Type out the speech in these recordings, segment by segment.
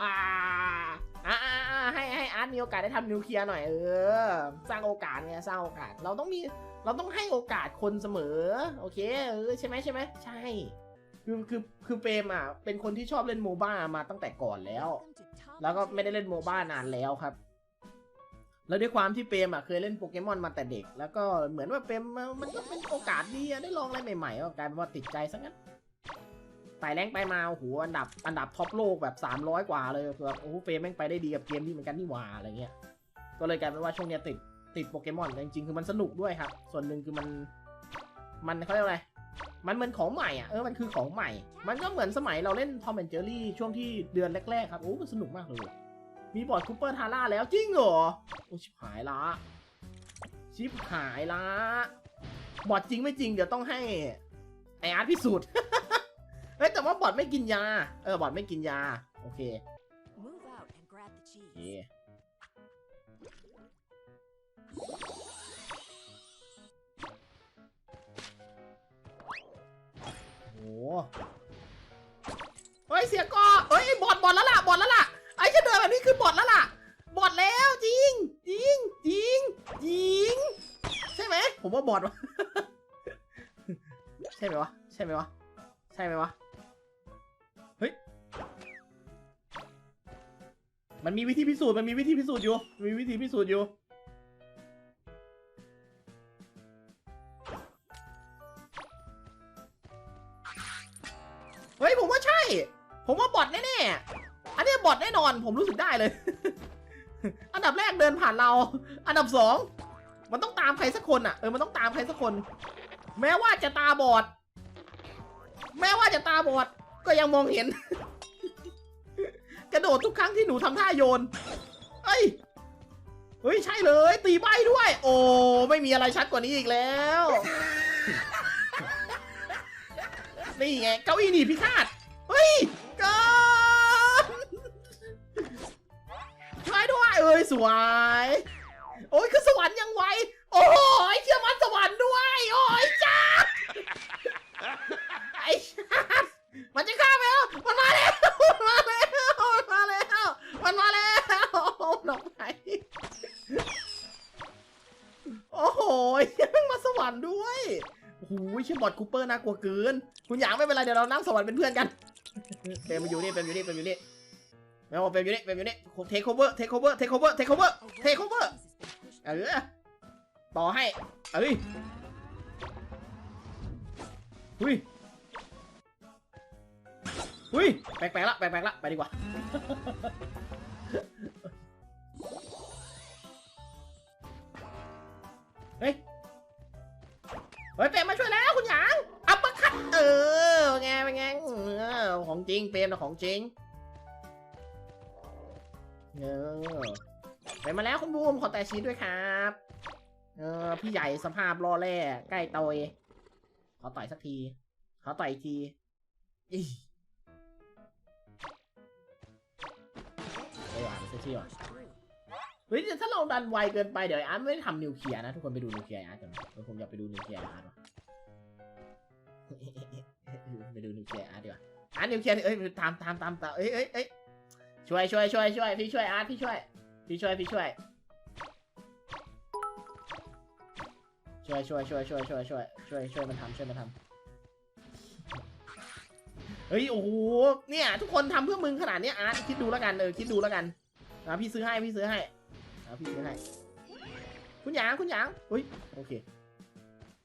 อ่าอ่าอ่าอ่าให้ให้อาร์ตมีโอกาสได้ทำนิวเคลียร์หน่อยเออ สร้างโอกาสไงสร้างโอกาส เราต้องมีเราต้องให้โอกาสคนเสมอ โอเคเออใช่ไหมใช่ไหมใช่คือคือคือเปรมอะเป็นคนที่ชอบเล่นโมบ้ามาตั้งแต่ก่อนแล้ว แล้วก็ไม่ได้เล่นโมบ้านานแล้วครับ แล้วด้วยความที่เปรมอะเคยเล่นโปเกมอนมาแต่เด็ก แล้วก็เหมือนว่าเปรมมันก็เป็นโอกาสดีอะได้ลองอะไรใหม่ๆก็กลายเป็นว่าติดใจซะงั้น ต่แรงไปมาโอ้โหอันดับอันดับท็อปโลกแบบ 300 กว่าเลยแบบโอ้โหเปรมแม่งไปได้ดีกับเกมนี้เหมือนกันนี่หว่าอะไรเงี้ยก็เลยกลายเป็นว่าช่วงเนี้ยติดติดโปเกมอนจริงๆคือมันสนุกด้วยครับ ส่วนหนึ่งคือมันมันเขาเรียกอะไรมันเหมือนของใหม่อะเออมันคือของใหม่ มันก็เหมือนสมัยเราเล่นทอมแอนเจอรี่ช่วงที่เดือนแรกๆครับโอ้มันสนุกมากเลย มีบอร์ดคูเปอร์ทาร่าแล้วจริงเหรอโอ้ชิบหายละชิบหายละบอร์ดจริงไม่จริงเดี๋ยวต้องให้ไออาร์ตพิสูจน์ เฮ้ยแต่ว่าบอร์ดไม่กินยา เออบอร์ดไม่กินยา โอเค Move out and grab the cheese. โอเคโอ้โหเฮ้ยเสียกอเฮ้ยบอดบอดแล้วล่ะบอดแล้วล่ะไอ้ฉันเดินแบบนี้คือบอดแล้วล่ะบอดแล้วจริงจริงจริงจริงใช่ไหมผมว่าบอดวะใช่ไหมวะใช่ไหมวะใช่ไหมวะ มันมีวิธีพิสูจน์มันมีวิธีพิสูจน์อยู่มีวิธีพิสูจน์อยู่ เฮ้ยผมว่าใช่ ผมว่าบอทแน่ๆอันนี้บอทแน่นอนผมรู้สึกได้เลย อันดับแรกเดินผ่านเรา อันดับสองมันต้องตามใครสักคนอะเออมันต้องตามใครสักคน แม้ว่าจะตาบอด แม้ว่าจะตาบอดก็ยังมองเห็น กระโดดทุกครั้งที่หนูทำท่าโยนเอ้ยเฮ้ยใช่เลย ตีใบด้วย โอ้ไม่มีอะไรชัดกว่านี้อีกแล้ว นี่ไงเก้าอี้หนีพิฆาตเฮ้ยกินช่วยด้วยเอ้ยสวย โอ้ยคือสวรรค์ยังไวโอ้ยเชื่อมันสวรรค์ด้วย โอ้ยจ้าไอ้ชาติมันจะฆ่าไปแล้วมันมาแล้วมันมาแล้วมันมาแล้ว มาแล้วดอกไม้โอ้โหยังมาสวรรค์ด้วยโอ้โหชื่อบอดคูเปอร์น่ากลัวเกิน คุณหยางไม่เป็นไรเดี๋ยวเรานั่งสวรรค์เป็นเพื่อนกันเปมอยู่นี่เปมอยู่นี่เปมอยู่นี่ไม่เอาเปมอยู่นี่เปมอยู่นี่เทคโอเวอร์เทคโอเวอร์เทคโอเวอร์เทคโอเวอร์ A Take red over. cheese has been pushed เออต่อให้เอ้ยหุยหุยแปลกๆละแปลกๆละไปดีกว่า เฮ้ยเฮ้ยเปรมมาช่วยแล้วคุณหยางอัปเปอร์คัตเออเป็นไงเป็นไงเออของจริงเปรมนะของจริงเออไปมาแล้วคุณบูมขอแต่ชีสด้วยครับ เออพี่ใหญ่สภาพรอแร่ใกล้โตยขอต่อยสักที ขอต่อยอีกที อีเอออ่านเซชี่ว่ะ pushed through. เฮ้ยถ้าเราดันไวเกินไปเดี๋ยวไอ้อาร์ตไม่ได้ทำนิวเคลียร์นะ ทุกคนไปดูนิวเคลียร์ไอ้อาร์ตกันเดี๋ยวผมอยากไปดูนิวเคลียร์อาร์ตว่ะไปดูนิวเคลียร์อาร์ตดีกว่าอาร์ตนิวเคลียร์เอ้ยตามตามตามตามเอ้ยเอ้ยเอ้ยช่วยช่วยช่วยช่วยพี่ช่วยอาร์ตพี่ช่วยพี่ช่วยพี่ช่วยช่วยช่วยช่วยช่วยช่วยช่วยช่วยช่วยมันทำช่วยมันทำเฮ้ยโอ้โหเนี่ย ทุกคนทำเพื่อมึงขนาดนี้อาร์ตคิดดูแล้วกันเออคิดดูแล้วกัน นะพี่ซื้อให้พี่ซื้อให้นะพี่ซื้อให้ คุณหยางคุณหยางเฮ้ยโอเค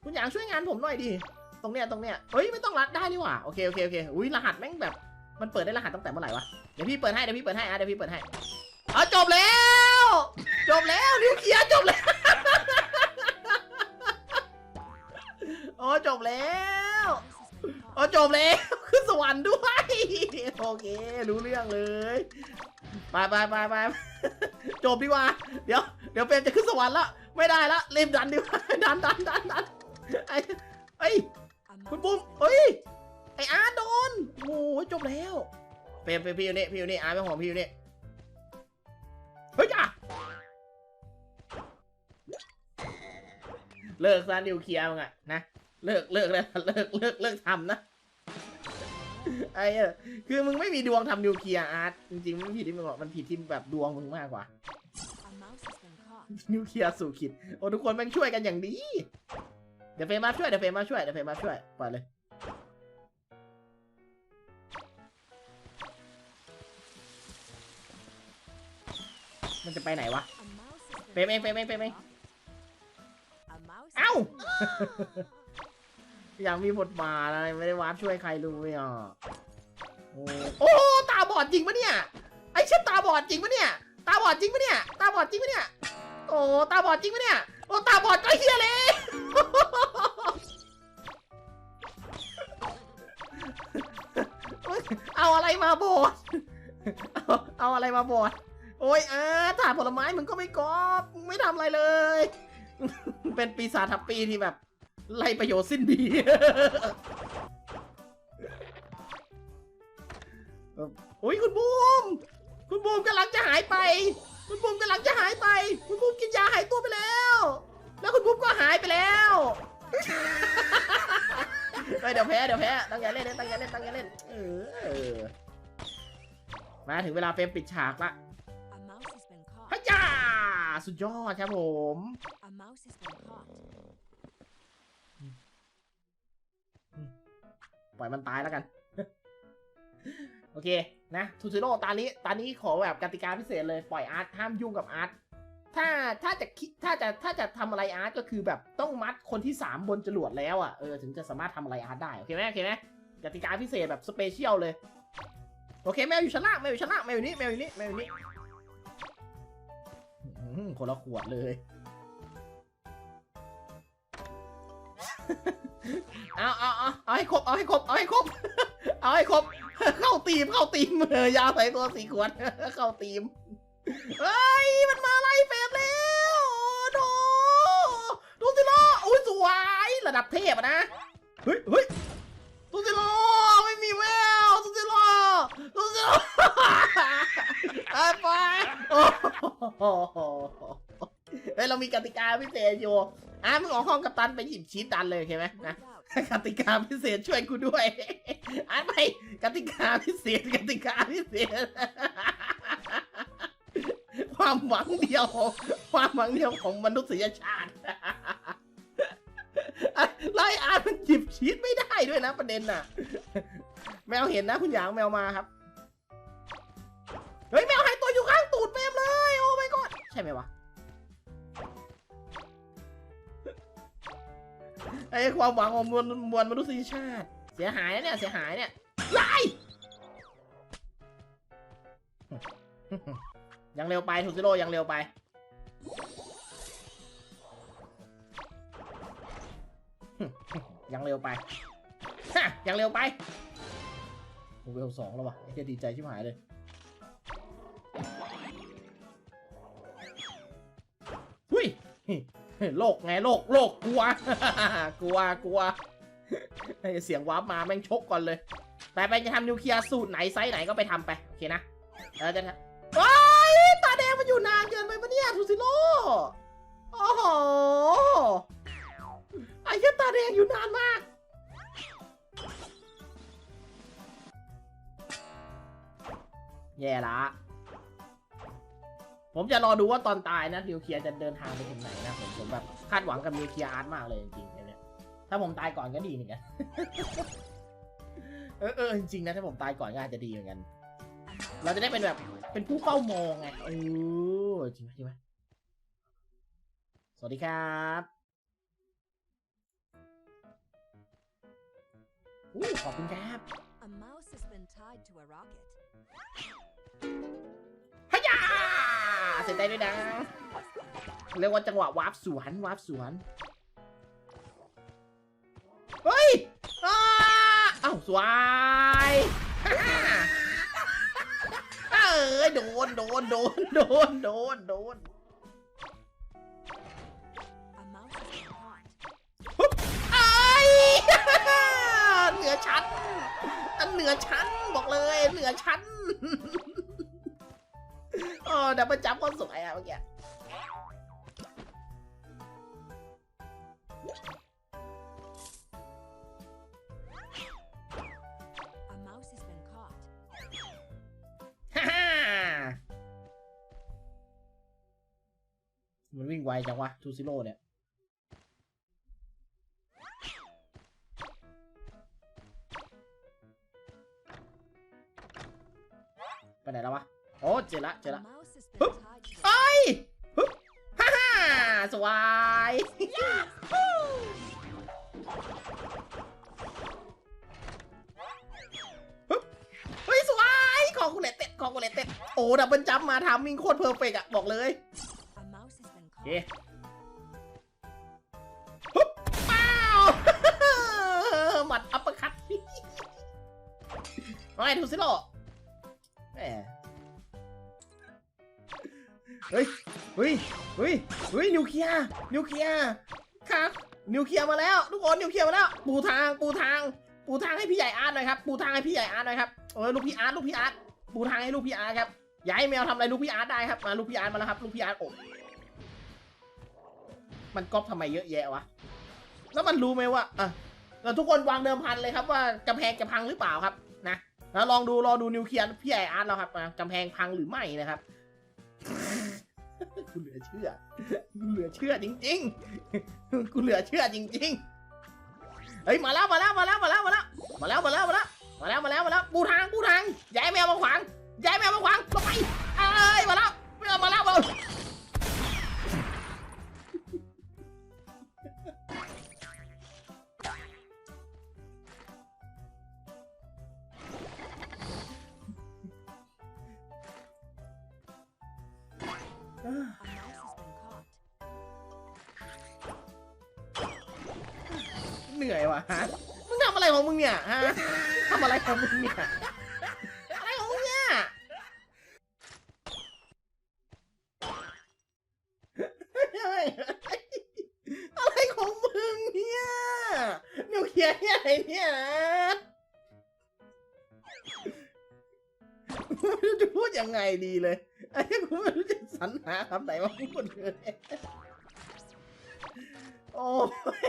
คุณหยางช่วยงานผมหน่อยดิตรงเนี้ยตรงเนี้ยเฮ้ยไม่ต้องรัดได้นี่หว่าโอเคโอเคโอเคอุ้ยรหัสแม่งแบบ มันเปิดได้รหัสตั้งแต่เมื่อไหร่วะเดี๋ยวพี่เปิดให้เดี๋ยวพี่เปิดให้อะเดี๋ยวพี่เปิดให้เอาจบแล้ว ไปไปไปไปจบดีกว่า เดี๋ยว เดี๋ยวเปรมจะขึ้นสวรรค์ละไม่ได้ละเล่มดันดีกว่าดันดันดันดันไอ้ไอ้คุณปุ้มเฮ้ยไอ้อาร์โดนโอ้โหจบแล้วเปรมเปรมพี่อยู่นี่พี่อยู่นี่อาร์ไม่ห่วงพี่อยู่นี่เฮ้ยจ้าเลิกซะนิวเคลียร์มึงอะนะเลิกเลิกเลยเลิกเลิกเลิกทำนะ ไอ้เออคือมึงไม่มีดวงทำนิวเคลียร์อาร์ตจริงๆมันไม่ผิดที่มึงหรอกมันผิดที่แบบดวงมึงมากกว่า A mouse has been caught. นิวเคลียร์สู่ขิดโอ้ทุกคนแม่งช่วยกันอย่างดี เดี๋ยวเฟรมมาช่วยเดี๋ยวเฟรมมาช่วยเดี๋ยวเฟรมมาช่วยปล่อยเลย มันจะไปไหนวะ A mouse has been เฟรมเองเฟรมเองเฟรมเอง A mouse. เอ้า has been- อยากมีบทบาทอะไรไม่ได้วาร์ปช่วยใครเลยอะโอ้โอ้ตาบอดจริงปะเนี่ยไอ้เช่นตาบอดจริงปะเนี่ยตาบอดจริงปะเนี่ยตาบอดจริงปะเนี่ยโอ้ตาบอดจริงปะเนี่ยโอ้ตาบอดก็เฮียเลยเอาอะไรมาบอดเอาเอาอะไรมาบอดโอ้ยอาถาผลไม้มึงก็ไม่กอบไม่ทำอะไรเลย เป็นปีศาจทับปีที่แบบ ไล่ประโยชน์สิ้นดีเอ่อโอ้ยคุณบูม คุณบูมกำลังจะหายไป คุณบูมกำลังจะหายไป คุณบูมกินยาหายตัวไปแล้ว แล้วคุณบูมก็หายไปแล้วเฮ้ยเดี๋ยวแพ้เดี๋ยวแพ้ตั้งใจเล่นตั้งใจเล่นตั้งใจเล่น เออเออมาถึงเวลาเฟรมปิดฉากละ A mouse has been ฮั caught. จยาสุดยอดครับผม ปล่อยมันตายแล้วกัน โอเคนะทูซิโร่ตานี้ตานี้ขอแบบกติกาพิเศษเลยปล่อยอาร์ตห้ามยุ่งกับอาร์ตถ้าถ้าจะคิดถ้าจะถ้าจะทำอะไรอาร์ตก็คือแบบต้องมัดคนที่สามบนจรวดแล้วอะเออถึงจะสามารถทำอะไรอาร์ตได้โอเคไหมโอเคไหมกติกาพิเศษแบบสเปเชียลเลยโอเคแมวอยู่ชั้นล่างแมวอยู่ชั้นล่างแมวอยู่นี่แมวอยู่นี่แมวอยู่นี้คนละขวดเลย เอาเอาเอาเอาให้ครบ เอาให้ครบ เอาให้ครบ เอาให้ครบ เข้าตีม เข้าตีมเออยาใส่ตัวสี่ขวด เข้าตีมเฮ้ย มันมาไล่เฟรมแล้วโอ้โดดูสิล่ะอุ้ยสวย ระดับเทพนะ เฮ้ยเฮ้ยดูสิล่ะไม่มีแววดูสิล่ะดูสิล่ะไปไปโอ้โหเฮ้ย เรามีกติกาพิเศษอยู่ อะมึงออกห้องกัปตันไปหยิบชีตดันเลยโอเคไหมนะ Move out. กติกาพิเศษช่วยกูด้วยอ่านไปกติกาพิเศษกติกาพิเศษ ความหวังเดียว ความหวังเดียวของมนุษยชาติไล่อ่านมันจิบชีตไม่ได้ด้วยนะประเด็นน่ะ แมวเห็นนะคุณหยางแมวมาครับ เฮ้ยแมวหายตัวอยู่ข้างตูดแมวเลย โอ้ my god ใช่ไหมวะ ไอ้ความหวังของมวลมวลมนุษยชาติ เสียหายเนี่ยเสียหายเนี่ยไล่ยังเร็วไปทูซิโร่ยังเร็วไปยังเร็วไปฮะยังเร็วไปเวลสองแล้ววะไอ้เหี้ยดีใจชิบหายเลย โลกไงโลกโลกกลัว กลัวกลัวเสียงวาร์ปมาแม่งชกก่อนเลย ไปไปจะทำนิวเคลียร์สูตรไหนไซส์ไหนก็ไปทำไป โอเคนะเราจะทำว้ยตาแดงมันอยู่นานเกินไปปะเนี่ยทูซิโร่โอ้โหไอ้ยตาแดงอยู่นานมากแย่ละ ผมจะรอดูว่าตอนตายนะนิวเคลียร์จะเดินทางไปถึงไหนนะผมผมแบบคาดหวังกับนิวเคลียร์อาร์ตมากเลยจริงๆเนี่ยถ้าผมตายก่อนก็ดีเหมือนกันเออเออจริงๆนะถ้าผมตายก่อนก็อาจจะดีเหมือนกัน เราจะได้เป็นแบบเป็นผู้เฝ้ามองไงเออจริงไหมจริงไหมสวัสดีครับอู้ขอบคุณครับ สียใจด้วยนะ เรียกว่าจังหวะวาร์ปสวนวาร์ปสวน เฮ้ยอ้าเอ้าสวยฮ่าฮ่าเอ้ยโดนโดนโดนโดนโดนโดนไอ้เหนือชั้นอันเหนือชั้นบอกเลยเหนือชั้น โอ้ดับเบิลจับก็สวยอะเมื่อกี้มันวิ่งไวจังวะทูซิโร่เนี่ยไปไหนแล้ววะ โอ้เจอละเจอ A ละ mouse has Hup. been tied to เอ้ยฮึบฮ่าฮ่าสวายฮึบเฮ้ยสวายของกูเลตเต็ดของกูเลตเต็ดโอ้ดับเบิลจัมป์มาทำมิงโคตรเพอร์เฟกอะบอกเลย A mouse has been โอเค caught. ฮึบป้าวหมัดอัปเปอร์คัตว่าไงทูซิโร่ เฮ้ยเฮ้ยเฮ้ยเฮ้ยนิวเคลียร์นิวเคลียร์ครับนิวเคลียร์มาแล้วทุกคนนิวเคลียร์มาแล้ว ปูทางปูทาง ปูทางให้พี่ใหญ่อาร์ตหน่อยครับปูทางให้พี่ใหญ่อาร์ตหน่อยครับเออลูกพี่อาร์ตลูกพี่อาร์ตปูทางให้ลูกพี่อาร์ตครับอย่าให้แมวทำอะไรลูกพี่อาร์ตได้ครับมาลูกพี่อาร์ตมาแล้วครับลูกพี่อาร์ตโอ้มันก๊อปทำไมเยอะแยะวะแล้วมันรู้ไหมว่าอะเราทุกคนวางเดิมพันเลยครับว่ากำแพงจะพังหรือเปล่าครับนะแล้วลองดูรอดูนิวเคลียร์พี่ใหญ่อาร์ตเราครับนะกำแพงพังหรือไม่นะครับ กูเหลือเชื่อกูเหลือเชื่อจริง ๆ กูเหลือเชื่อจริง ๆ เฮ้ยมาแล้วมาแล้วมาแล้วมาแล้วมาแล้ว นื่อยว่ะฮะมึงทำอะไรของมึงเนี่ยฮะทำอะไรของมึงเนี่ยอะไรของมึงเนี่ยอะไรของมึงเนี่ยนิวเคลียร์เนี่ยอะไรเนี่ยไม่รู้จะพูดยังไงดีเลยไอ้กูไม่รู้จะสรรหาคำไหนมาพูดเลยโอ้ย